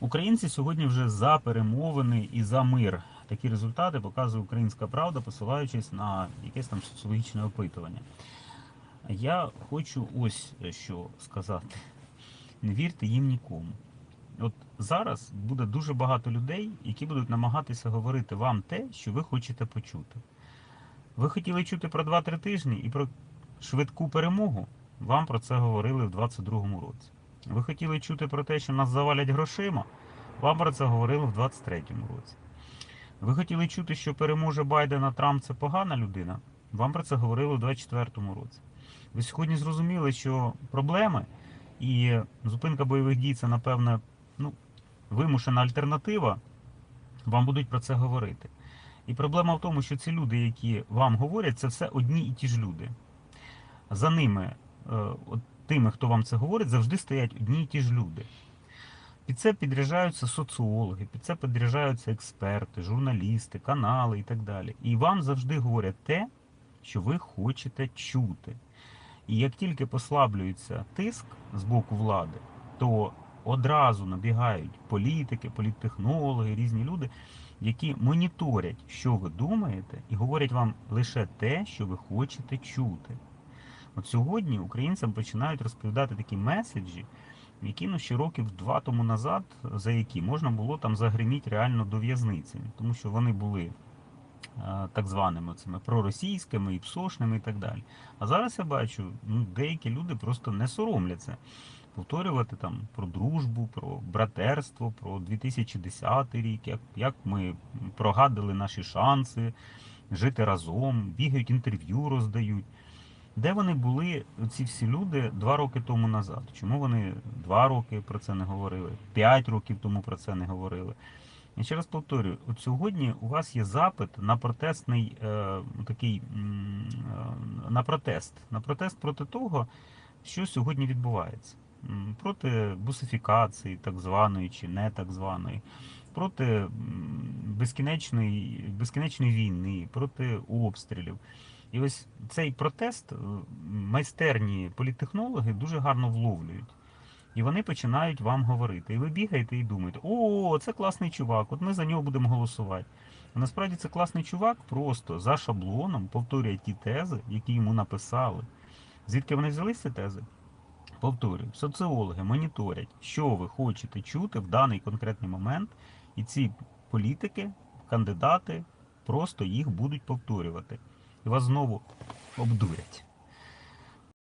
Українці сьогодні вже за перемовини і за мир. Такі результати показує Українська Правда, посилаючись на якесь там соціологічне опитування. Я хочу ось що сказати: не вірте їм нікому. От зараз буде дуже багато людей, які будуть намагатися говорити вам те, що ви хочете почути. Ви хотіли чути про 2-3 тижні і про швидку перемогу. Вам про це говорили в 22-му році. Ви хотіли чути про те, що нас завалять грошима. Вам про це говорили в 23-му році. Ви хотіли чути, що переможе Байден, а Трамп це погана людина. Вам про це говорили в 24-му році. Ви сьогодні зрозуміли, що проблеми і зупинка бойових дій це, напевне, ну, вимушена альтернатива. Вам будуть про це говорити. І проблема в тому, що ці люди, які вам говорять, це все одні і ті ж люди. За ними, е, от тими, хто вам це говорить, завжди стоять одні і ті ж люди. Під це підряджаються соціологи, під це підряджаються експерти, журналісти, канали і так далі. І вам завжди говорять те, що ви хочете чути. І як тільки послаблюється тиск з боку влади, то одразу набігають політики, політтехнологи, різні люди, які моніторять, що ви думаєте, і говорять вам лише те, що ви хочете чути. От сьогодні українцям починають розповідати такі меседжі, які ну, ще років два тому назад, за які можна було там загриміти реально до в'язниці, тому що вони були е, так званими цими проросійськими і псошними і так далі. А зараз я бачу, ну, деякі люди просто не соромляться повторювати там про дружбу, про братерство, про 2010 рік, як, як ми прогадили наші шанси жити разом, бігають інтерв'ю, роздають. Де вони були, ці всі люди, два роки тому назад? Чому вони два роки про це не говорили, п'ять років тому про це не говорили? Я ще раз повторюю, от сьогодні у вас є запит на протестний е, такий е, на протест, на протест проти того, що сьогодні відбувається. Проти бусифікації, так званої чи не так званої, проти безкінечної, війни, проти обстрілів. І ось цей протест е, майстерні політтехнологи дуже гарно вловлюють. І вони починають вам говорити. І ви бігаєте і думаєте, о, це класний чувак, от ми за нього будемо голосувати. А насправді це класний чувак просто за шаблоном повторює ті тези, які йому написали. Звідки вони взяли ці тези? Повторюю, соціологи моніторять, що ви хочете чути в даний конкретний момент, і ці політики, кандидати просто їх будуть повторювати. Вас знову обдурять.